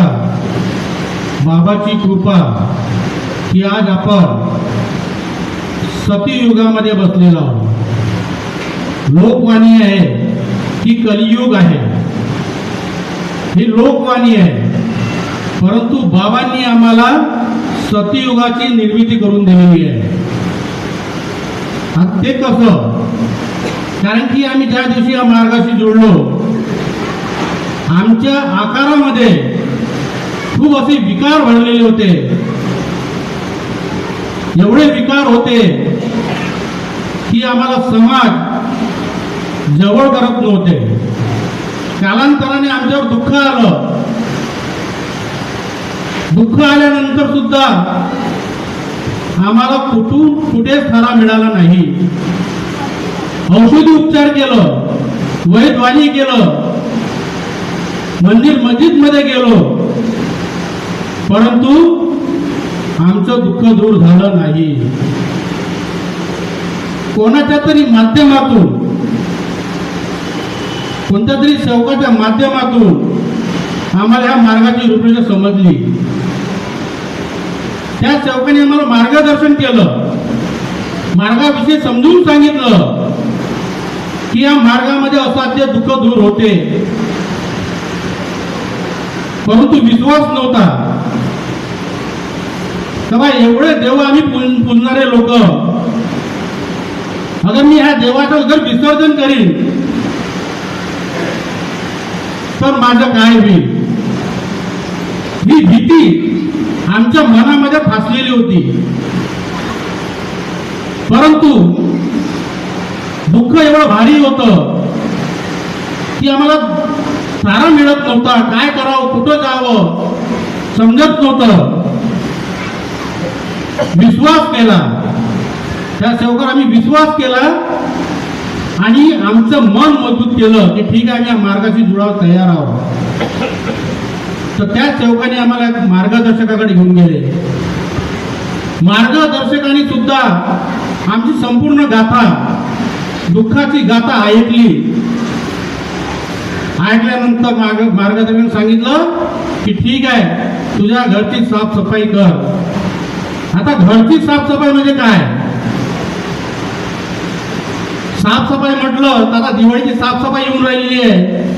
बघा बाबाची कृपा की आज आपण सतीयुगामध्ये बसलेलो आहोत. लोकवाणी आहे की कलियुग आहे. ही लोकवाणी आहे. परंतु बाबांनी आम्हाला सतीयुगाची निर्मिती करून दिलेली आहे. ते कसं? कारण की आम्ही ज्या दिवशी या मार्गाशी जोडलो आमच्या आकारामध्ये खूप असे विकार भरलेले होते. एवढे विकार होते की आम्हाला समाज जवळ करत नव्हते. कालांतराने आमच्यावर दुःख आलं. दुःख आल्यानंतर सुद्धा आम्हाला कुठून कुठेच थरा मिळाला नाही. औषधी उपचार केलं वैद्यवाणी केलं मंदिर मस्जिदमध्ये गेलो. परंतु आमचं दुःख दूर झालं नाही. कोणाच्या तरी माध्यमातून कोणत्या तरी सेवकाच्या माध्यमातून आम्हाला ह्या मार्गाची रूपरेषा समजली. त्या सेवकाने आम्हाला मार्गदर्शन केलं. मार्गाविषयी समजून सांगितलं की या मार्गामध्ये असाध्य दुःख दूर होते. परंतु विश्वास नव्हता. तेव्हा एवढे देव आम्ही पुजणारे लोक. अगर मी ह्या देवाचं जर विसर्जन करीन तर माझं काय होईल? ही भीती आमच्या मनामध्ये फासलेली होती. परंतु दुःख एवढं भारी होतं की आम्हाला चारा मिळत नव्हता. काय करावं? कुठं जावं? समजत नव्हतं. विश्वास केला. त्या सेवकावर आम्ही विश्वास केला आणि आमचं मन मजबूत केलं की ठीक आहे आम्ही या मार्गाशी जुळाव तयार आहोत. तर त्या सेवकाने आम्हाला मार्गदर्शकाकडे घेऊन गेले. मार्गदर्शकाने सुद्धा आमची संपूर्ण गाथा दुःखाची गाथा ऐकली. ऐकल्यानंतर मार्ग मार्गदर्शन सांगितलं की ठीक आहे तुझ्या घरची साफसफाई कर. आता घरची साफसफाई म्हणजे काय? साफसफाई म्हटलं तर आता दिवाळीची साफसफाई येऊन राहिलेली आहे.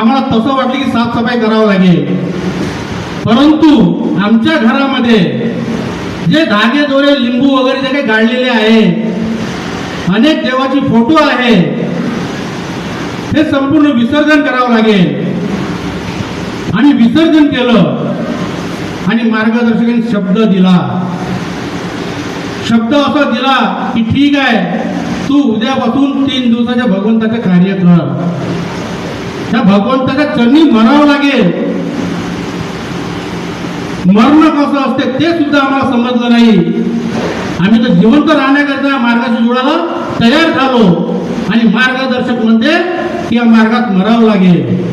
आम्हाला तसं वाटलं की साफसफाई करावं लागेल. परंतु आमच्या घरामध्ये जे धागे दोरे लिंबू वगैरे जे काही गाडलेले आहे अनेक देवाची फोटो आहे हे संपूर्ण विसर्जन करावं लागेल. आणि विसर्जन केलं आणि मार्गदर्शकाने शब्द दिला. शब्द असा दिला की ठीक आहे तू उद्यापासून तीन दिवसाच्या भगवंताचं कार्य कर त्या भगवंताच्या चरणी मरावं लागेल. मरण कसं असते ते सुद्धा आम्हाला समजलं नाही. आम्ही तर जिवंत राहण्याकरता या मार्गाशी तयार झालो. आणि मार्गदर्शक म्हणते की या मार्गात मरावं लागेल.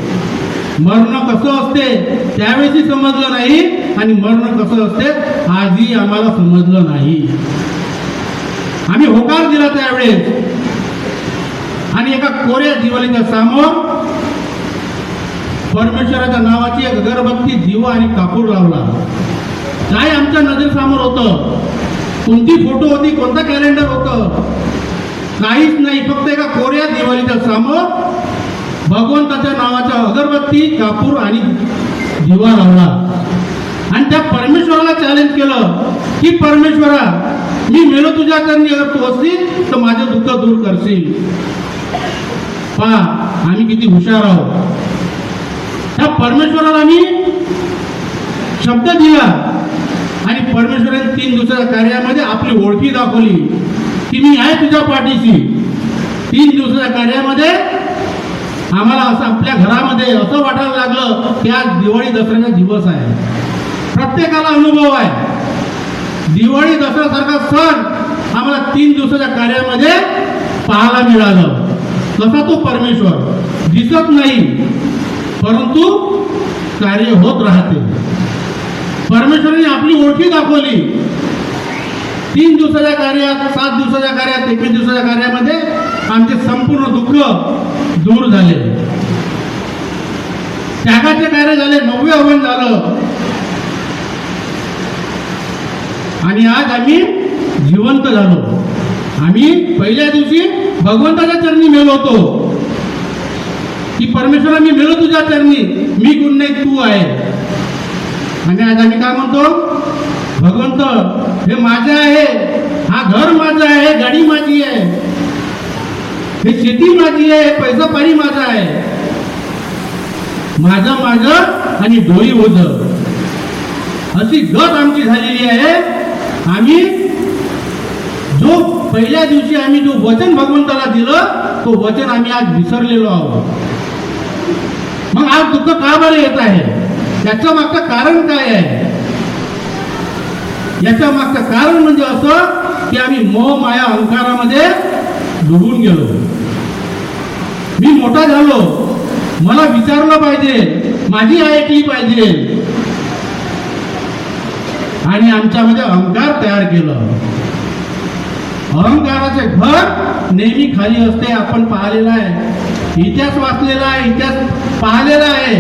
मरण कसं असते त्यावेळेस समजलं नाही. आणि मरण कसं असते? आजही आम्हाला समजलं नाही. आम्ही होकार दिला त्यावेळेस. आणि एका कोऱ्या दिवाळीच्या समोर परमेश्वराच्या नावाची एक अगरबत्ती दिवा आणि कापूर लावला. काय आमच्या नजरेसमोर होतं? कोणती फोटो होती? कोणता कॅलेंडर होतं? काहीच नाही. फक्त एका कोऱ्या दिवाळीच्या समोर भगवंताच्या नावाच्या अगरबत्ती कापूर आणि दिवा लावला. आणि त्या परमेश्वराला चॅलेंज केलं. की परमेश्वरा मी मेलो तुझ्या चरणी अगर तू असतील तर माझं दुःख दूर करशील. पहा आम्ही किती हुशार आहोत. त्या परमेश्वराला आम्ही शब्द दिला. आणि परमेश्वराने तीन दिवसाच्या कार्यामध्ये आपली ओळखी दाखवली. की मी आहे तुझ्या पाठीशी. तीन दिवसाच्या कार्यामध्ये आम्हाला असं आपल्या घरामध्ये असं वाटायला लागलं की आज दिवाळी दसऱ्याचा दिवस आहे. प्रत्येकाला अनुभव आहे. दिवाळी दसऱ्यासारखा सण आम्हाला तीन दिवसाच्या कार्यामध्ये पाहायला मिळालं. तसा तो परमेश्वर दिसत नाही परंतु कार्य होत राहते. परमेश्वराने आपली ओळखी दाखवली. तीन दिवसाच्या कार्यात सात दिवसाच्या कार्यात एकवीस दिवसाच्या कार्यामध्ये आमचे संपूर्ण दुःख दूर झाले. त्यागाचे कार्य झाले नववे हवन झालं. आणि आज आम्ही जिवंत झालो. आम्ही पहिल्या दिवशी भगवंताच्या चरणी मिळवतो की परमेश्वर मी मिळव तुझ्या चरणी. मी गुण नाही तू आहे. आणि आज आम्ही काय म्हणतो? भगवंत हे माझं आहे. हा घर माझं आहे गाडी माझी आहे. हे शेती माझी आहे पैसा पाणी माझा आहे. माझं माझं आणि डोळी ओझ. अशी गत आमची झालेली आहे. आम्ही जो पहिल्या दिवशी आम्ही जो वचन भगवंताला दिलं तो वचन आम्ही आज विसरलेलो आहोत. मग आज दुःख का बरं येत आहे? याच्या मागचं कारण काय आहे? याच्या मागचं कारण म्हणजे असं की आम्ही मोह माया अहंकारामध्ये डुबून गेलो. मी मोठा झालो. मला विचारलं पाहिजे माझी ऐकली पाहिजे. आणि आमच्यामध्ये अहंकार तयार केलं. अहंकाराचे घर नेहमी खाली असते आपण पाहिलेलं आहे. इतिहास वाचलेला आहे इतिहास पाहिलेला आहे.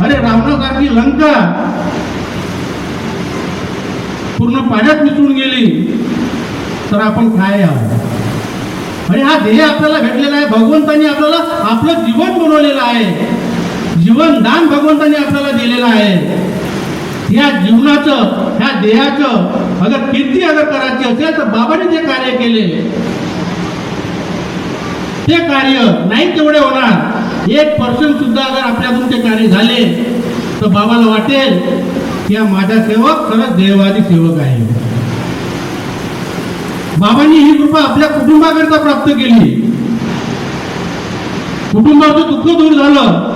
अरे रावणासारखी लंका. पूर्ण पाण्यात मिसळून गेली तर आपण काय आहोत? आणि हा ध्येय आपल्याला भेटलेला आहे भगवंतांनी आपल्याला आपलं जीवन बनवलेलं आहे. जीवन दान भगवंतानी आपल्याला दिलेलं आहे. या जीवनाचं ह्या देहाचं अगर किती अगर करायची असेल तर बाबाने जे कार्य केले ते कार्य नाही तेवढे होणार. एक पर्सेंट सुद्धा अगर आपल्याकडून ते कार्य झाले तर बाबाला वाटेल की हा माझा सेवक खरंच देहवादी सेवक आहे. बाबांनी ही कृपा आपल्या कुटुंबाकरता प्राप्त केली. कुटुंबाचं दुःख दूर झालं.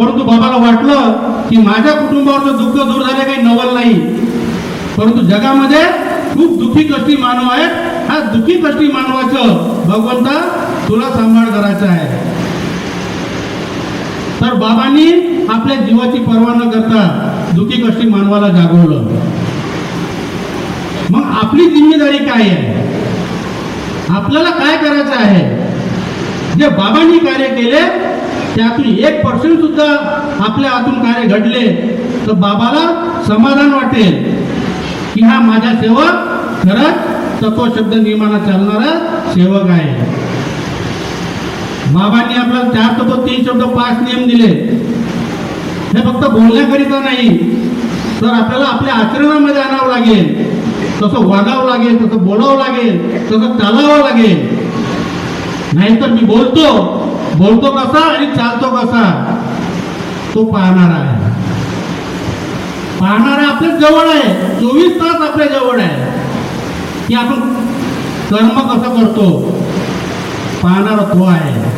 परंतु बाबाला वाटलं की माझ्या कुटुंबावरचं दुःख दूर झाले काही नवल नाही. परंतु जगामध्ये खूप दुःखी कष्टी मानव आहेत. हा दुःखी कष्टी मानवाचं भगवंता तुला सांभाळ करायचं आहे. तर बाबांनी आपल्या जीवाची पर्वा न करता दुःखी कष्टी मानवाला जागवलं. मग आपली जिम्मेदारी काय आहे? आपल्याला काय करायचं आहे? जे बाबांनी कार्य केले त्यातून एक पर्सेंट सुद्धा आपल्या हातून कार्य घडले तर बाबाला समाधान वाटेल की हा माझा सेवक खरंच तत्वशब्द नियमाना चालणारा सेवक आहे. बाबांनी आपल्याला चार तत्व तीन शब्द पाच नियम दिले. हे फक्त बोलण्याकरिता नाही तर आपल्याला आपल्या आचरणामध्ये आणावं लागेल. तसं वागावं लागेल तसं बोलावं लागेल तसं चालावं लागेल. नाहीतर मी बोलतो बोलतो कसा आणि चालतो कसा? तो पाहणारा आहे. पाहणारा आपल्या जवळ आहे. चोवीस तास आपल्या जवळ आहे. की आपण कर्म कसं करतो? पाहणारा तो आहे.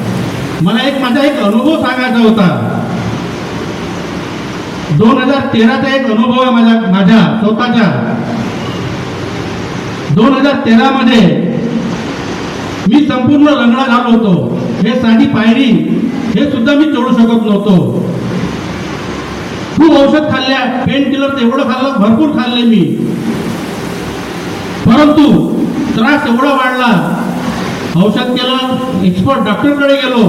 मला एक माझा एक अनुभव सांगायचा होता. दोन हजार तेराचा एक अनुभव आहे माझ्या माझ्या स्वतःच्या दोन हजार तेरा मध्ये मी संपूर्ण लंगडा झालो होतो. हे साधी पायरी हे सुद्धा मी चढू शकत नव्हतो. खूप औषध खाल्ल्या पेन किलर एवढं खाल्लं भरपूर खाल्ले मी. परंतु त्रास एवढा वाढला औषध केलं एक्सपर्ट डॉक्टरकडे गेलो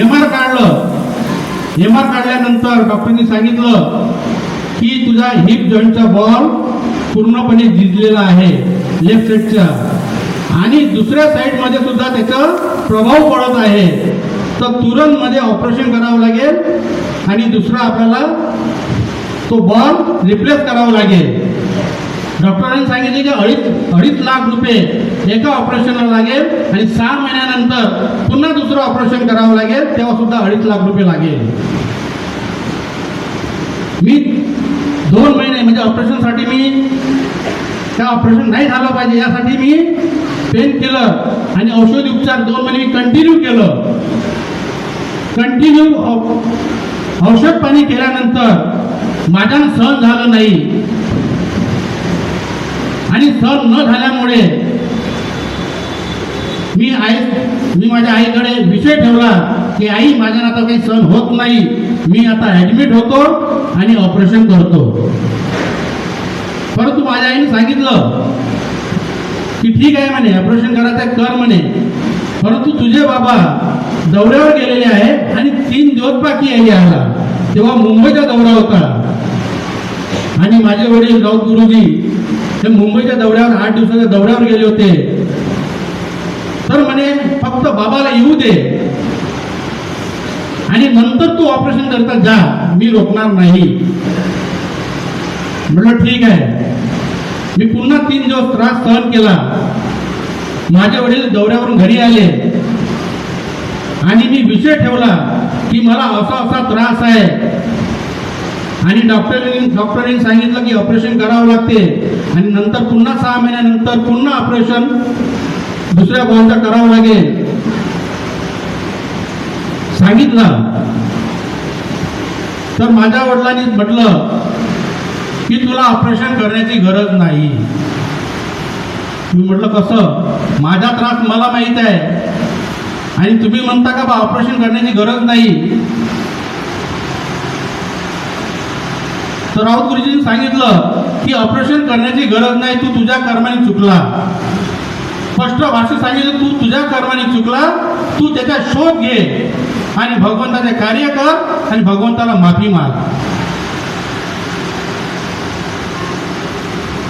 एम आर काढलं. एम आर काढल्यानंतर डॉक्टरनी सांगितलं की तुझा हिप जॉईंटचा बॉल पूर्णपणे झिजलेला आहे लेफ्ट साईडच्या आणि दुसऱ्या साईडमध्ये सुद्धा त्याचा प्रभाव पडत आहे. तर तुरंतमध्ये ऑपरेशन करावं लागेल आणि दुसरा आपल्याला तो बॉल रिप्लेस करावा लागेल. डॉक्टरांनी सांगितले की अडीच अडीच लाख रुपये एका ऑपरेशनला लागेल आणि सहा महिन्यानंतर पुन्हा दुसरं ऑपरेशन करावं लागेल तेव्हा सुद्धा अडीच लाख रुपये लागेल. मी दोन महिने म्हणजे ऑपरेशनसाठी मी त्या ऑपरेशन नाही झालं पाहिजे यासाठी मी पेन केलं आणि औषध उपचार दोन महिने मी कंटिन्यू केलं. कंटिन्यू औषध पाणी केल्यानंतर माझ्या सहन झालं नाही. आणि सहन न झाल्यामुळे मी आई मी माझ्या आईकडे विषय ठेवला की आई माझ्या आता काही सहन होत नाही. मी आता ऍडमिट होतो आणि ऑपरेशन करतो. परंतु माझ्या आईने सांगितलं की ठीक आहे म्हणे ऑपरेशन करायचं आहे, कर म्हणे. परंतु तुझे बाबा दौऱ्यावर गेलेले आहे आणि तीन दिवस बाकी आहे यायला. तेव्हा मुंबईचा दौरा होता. आणि माझे वडील राऊत गुरुजी हे मुंबईच्या दौऱ्यावर आठ दिवसाच्या दौऱ्यावर गेले होते. तर म्हणे फक्त बाबाला येऊ दे. आणि नंतर तू ऑपरेशन करता जा. मी रोखणार नाही. म्हटलं ठीक आहे. मी पुन्हा तीन दिवस त्रास सहन केला. माझे वडील दौऱ्यावरून घरी आले. आणि मी विषय ठेवला की मला असा असा त्रास आहे. आणि डॉक्टरांनी डॉक्टरांनी सांगितलं की ऑपरेशन करावं लागते. आणि नंतर पुन्हा सहा महिन्यानंतर पुन्हा ऑपरेशन दुसऱ्या भावांचा करावं लागेल. सांगितलं. तर माझ्या वडिलांनी म्हटलं की तुला ऑपरेशन करण्याची गरज नाही. मी म्हटलं कसं? माझा त्रास मला माहीत आहे. आणि तुम्ही म्हणता का बा ऑपरेशन करण्याची गरज नाही? तर राऊत गुरुजींनी सांगितलं की ऑपरेशन करण्याची गरज नाही तू तुझ्या कर्माने चुकला. स्पष्ट भाषेत सांगितलं तू तुझ्या कर्माने चुकला तू त्याचा शोध घे. आणि भगवंताचे कार्य कर आणि भगवंताला माफी माग.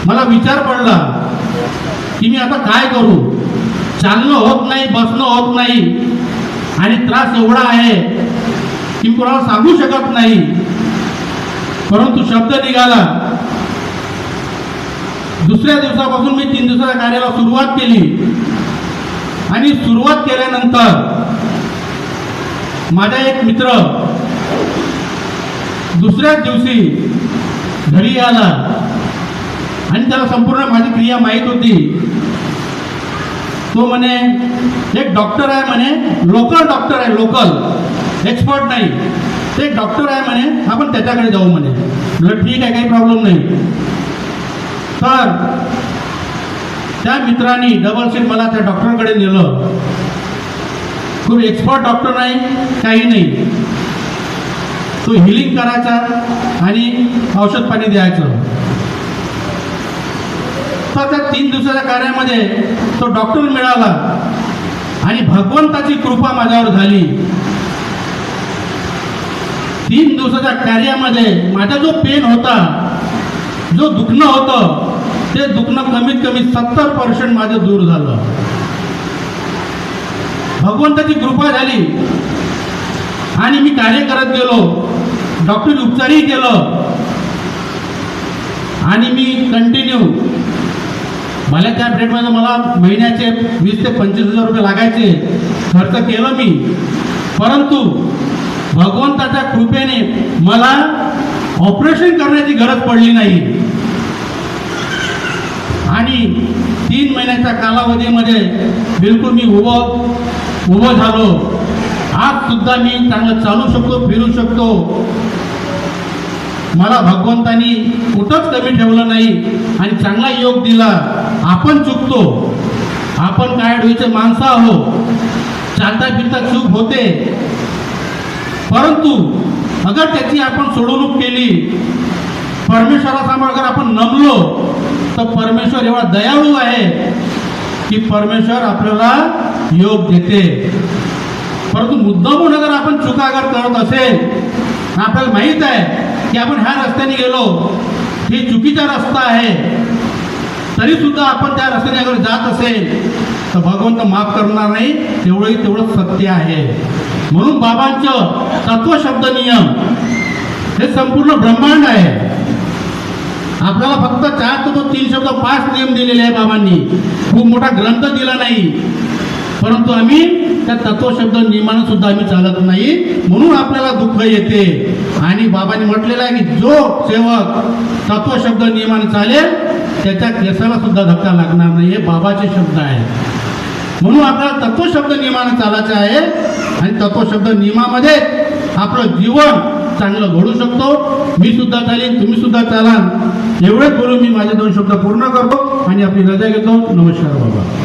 मला विचार पडला की मी आता काय करू? चालणं होत नाही बसणं होत नाही. आणि त्रास एवढा आहे की मी कोणाला सांगू शकत नाही. परंतु शब्द निघाला. दुसऱ्या दिवसापासून मी तीन दिवसाच्या कार्याला सुरुवात केली. आणि सुरुवात केल्यानंतर माझा एक मित्र दुसऱ्याच दिवशी घरी आला. आणि त्याला संपूर्ण माझी क्रिया माहीत होती. तो म्हणे एक डॉक्टर आहे म्हणे लोकल डॉक्टर आहे लोकल एक्सपर्ट नाही. ते एक डॉक्टर आहे म्हणे आपण त्याच्याकडे जाऊ म्हणे. म्हटलं ठीक आहे काही प्रॉब्लेम नाही. तर त्या मित्रांनी डबल सीट मला त्या डॉक्टरकडे नेलं. खूप एक्सपर्ट डॉक्टर नाही काही नाही. तो हिलिंग करायचा आणि औषध पाणी द्यायचं. तर त्या तीन दिवसाच्या कार्यामध्ये तो डॉक्टर मिळाला. आणि भगवंताची कृपा माझ्यावर झाली. तीन दिवसाच्या कार्यामध्ये माझा जो पेन होता जो दुखणं होतं ते दुखणं कमीत कमी सत्तर पर्सेंट माझं दूर झालं. भगवंताची कृपा झाली. आणि मी कार्य करत गेलो. डॉक्टर उपचारही केलं. आणि मी कंटिन्यू मला त्या पिरियडमध्ये मला महिन्याचे वीस ते पंचवीस हजार रुपये लागायचे. खर्च केलं मी. परंतु भगवंताच्या कृपेने मला ऑपरेशन करण्याची गरज पडली नाही. आणि तीन महिन्याच्या कालावधीमध्ये बिलकुल मी उभं उभं झालो. आज सुद्धा मी चांगलं चालू शकतो फिरू शकतो. मला भगवंतानी कुठंच कमी ठेवलं नाही आणि चांगला योग दिला. आपण चुकतो. आपण काय डोईचे माणसं आहो चालता फिरता चूक होते. परंतु अगर त्याची आपण सोडवणूक केली परमेश्वरासमोर अगर आपण नमलो तर परमेश्वर एवढा दयाळू आहे की परमेश्वर आपल्याला योग देते. परंतु मुद्दामून अगर आपण चुका अगर करत असेल आपल्याला माहीत आहे की आपण ह्या रस्त्याने गेलो हे चुकीचा रस्ता आहे तरी सुद्धा आपण त्या रस्त्याने अगर जात असेल तर भगवंत माफ करणार नाही. तेवढंही तेवढं सत्य आहे. म्हणून बाबांचं तत्वशब्द नियम हे संपूर्ण ब्रह्मांड आहे. आपल्याला फक्त चार तो तीन शब्द पाच नियम दिलेले आहे बाबांनी. खूप मोठा ग्रंथ दिला नाही. परंतु आम्ही त्या तत्वशब्द नियमानं सुद्धा आम्ही चालत नाही. म्हणून आपल्याला दुःख येते. आणि बाबांनी म्हटलेलं आहे की जो सेवक तत्वशब्द नियमाने चालेल त्याच्या केसाला सुद्धा धक्का लागणार नाही हे बाबाचे शब्द आहेत. म्हणून आपला तत्वशब्द नियमाने चालायचा आहे आणि तत्वशब्द नियमामध्ये आपलं जीवन चांगलं घडू शकतो. मी सुद्धा चालेन तुम्ही सुद्धा चालाल. एवढेच बोलून मी माझे दोन शब्द पूर्ण करतो आणि आपली रजा घेतो. नमस्कार बाबा.